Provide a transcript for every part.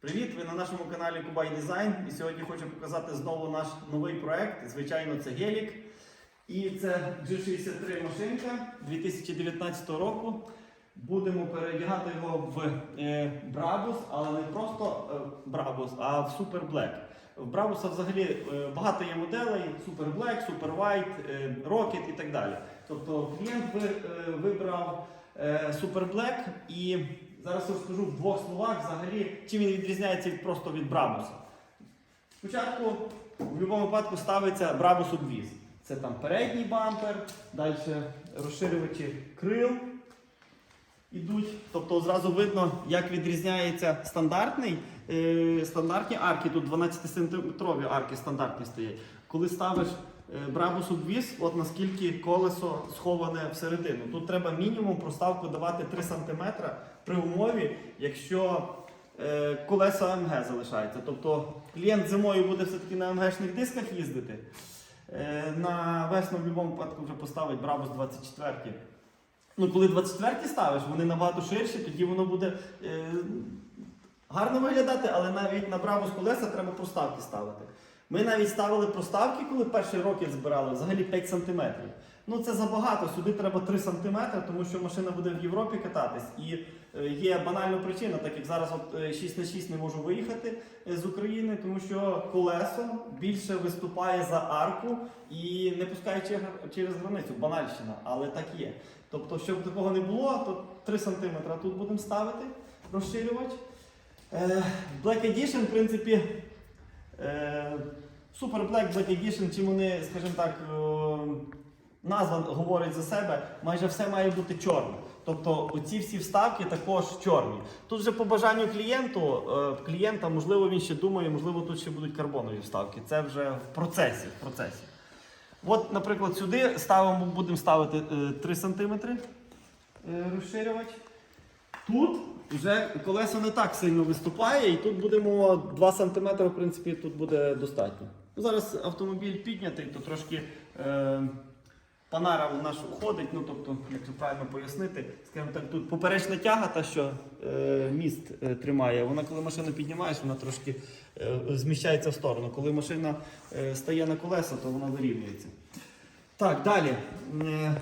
Привіт! Ви на нашому каналі Кубай Дизайн. І сьогодні хочу показати знову наш новий проект. Звичайно, це Гелік. І це G63 машинка 2019 року. Будемо переодягати його в е, Brabus, але не просто е, Brabus, а в Super Black. В Brabus взагалі е, багато є моделей: Black, Super White, е, Rocket і так далі. Тобто клієнт ви, е, вибрав е, Super Black і зараз розкажу в двох словах взагалі, чим він відрізняється від просто від Брабуса. Спочатку в будь-якому випадку ставиться Brabus обвіз. Це там передній бампер, далі розширювачі крил ідуть. Тобто зразу видно, як відрізняється стандартний, е, стандартні арки. Тут 12-сантиметрові арки стандартні стоять. Коли ставиш е, Brabus обвіз, от наскільки колесо сховане всередину. Тут треба мінімум проставку давати 3 см при умові, якщо е, колеса АМГ залишаються. Тобто клієнт зимою буде все-таки на АМГшних дисках їздити. Е, На весну в будь-якому випадку вже поставить Brabus 24. Ну, коли 24 ставиш, вони набагато ширші, тоді воно буде гарно виглядати, але навіть на Brabus колеса треба проставки ставити. Ми навіть ставили проставки, коли перший рокет збирали, взагалі 5 см. Ну це забагато, сюди треба 3 см, тому що машина буде в Європі кататись. І е, є банальна причина, так як зараз от, е, 6 на 6 не можу виїхати е, з України, тому що колесо більше виступає за арку і не пускає через границю. Банальщина, але так є. Тобто, щоб такого не було, то 3 см тут будемо ставити розширювач. Е, Black Edition, в принципі, е, Super Black Black Edition, чим вони, скажімо так, е, назва говорить за себе, майже все має бути чорне. Тобто оці всі вставки також чорні. Тут вже по бажанню клієнту, е, клієнта, можливо, він ще думає, можливо, тут ще будуть карбонові вставки. Це вже в процесі. В процесі. От, наприклад, сюди ставимо, будемо ставити е, 3 см розширювач. Тут вже колесо не так сильно виступає, і тут будемо 2 см, в принципі, тут буде достатньо. Ну, Зараз автомобіль піднятий, то трошки е, панара у нас уходить, ну тобто, як це правильно пояснити, скажімо так, тут поперечна тяга, та що е, міст е, тримає, вона коли машину піднімаєш, вона трошки е, зміщається в сторону. Коли машина е, стає на колеса, то вона вирівнюється. Так, далі. Е,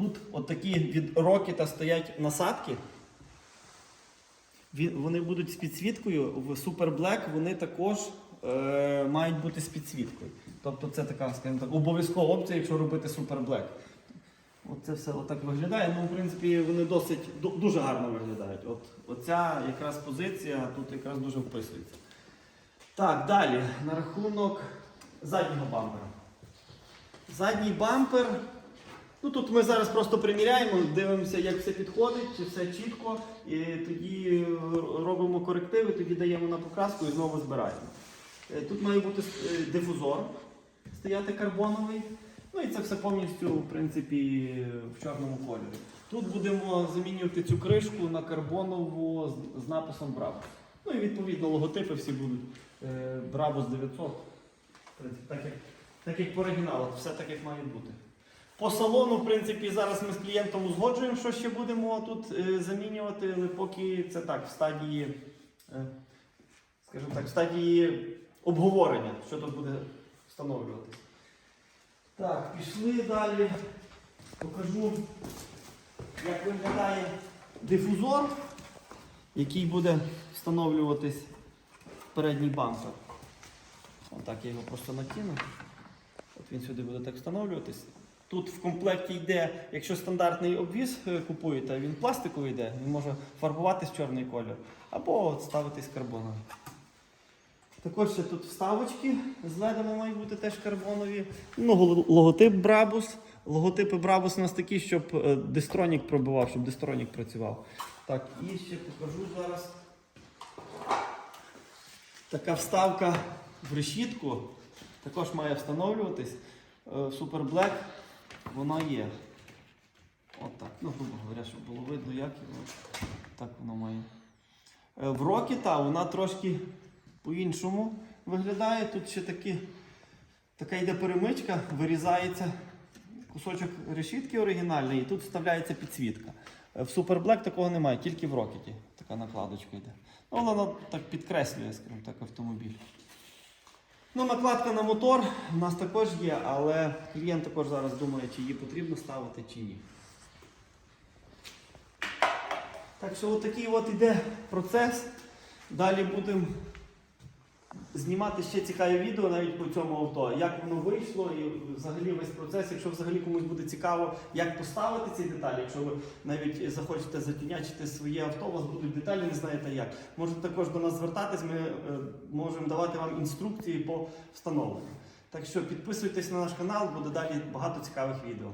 Тут такі від Рокета стоять насадки. Вони будуть з підсвіткою. В Super Black вони також е, мають бути з підсвіткою. Тобто це така, скажімо так, обов'язкова опція, якщо робити Super Black. Оце все отак виглядає. Ну, в принципі, вони досить дуже гарно виглядають. От, оця якраз позиція тут якраз дуже вписується. Так, далі. На рахунок заднього бампера. Задній бампер. Ну тут ми зараз просто приміряємо, дивимося, як все підходить, чи все чітко, і тоді робимо корективи, тоді даємо на покраску і знову збираємо. Е, Тут має бути е, дифузор стояти карбоновий. Ну і це все повністю в принципі, в чорному кольорі. Тут будемо замінювати цю кришку на карбонову з, з написом Brabus. Ну і відповідно логотипи всі будуть е, Brabus 900. Так як, так як по оригіналу, все так як має бути. По салону, в принципі, зараз ми з клієнтом узгоджуємо, що ще будемо тут е, замінювати, але поки це так, в стадії, е, скажімо так, в стадії обговорення, що тут буде встановлюватися. Так, пішли далі. Покажу, як виглядає дифузор, який буде встановлюватись в передній бампер. Отак я його просто накину. От він сюди буде так встановлюватись. Тут в комплекті йде, якщо стандартний обвіз е, купуєте, він пластиковий йде, він може фарбуватись чорний колір, або от ставитись карбоновий. Також ще тут вставочки з ледами мають бути теж карбонові. Ну, логотип Brabus. Логотипи Brabus у нас такі, щоб е, дистронік пробивав, щоб дистронік працював. Так, і ще покажу зараз. Така вставка в решітку також має встановлюватись. Е, В Super Black вона є. Отак. Ну, грубо говоря, щоб було видно, як його. Так воно має. Е, В Рокета вона трошки по-іншому виглядає. Тут ще такі, така йде перемичка, вирізається кусочок решітки оригінальної, і тут вставляється підсвітка. Е, В Super Black такого немає, тільки в Рокеті така накладочка йде. Ну, Воно так підкреслює, скажімо так, автомобіль. Ну, накладка на мотор у нас також є, але клієнт також зараз думає, чи її потрібно ставити, чи ні. Так що от такий от іде процес. Далі будемо знімати ще цікаві відео навіть по цьому авто, як воно вийшло і взагалі весь процес, якщо взагалі комусь буде цікаво, як поставити ці деталі, якщо ви навіть захочете затінячити своє авто, у вас будуть деталі, не знаєте як. Можете також до нас звертатись, ми е, можемо давати вам інструкції по встановленню. Так що підписуйтесь на наш канал, буде далі багато цікавих відео.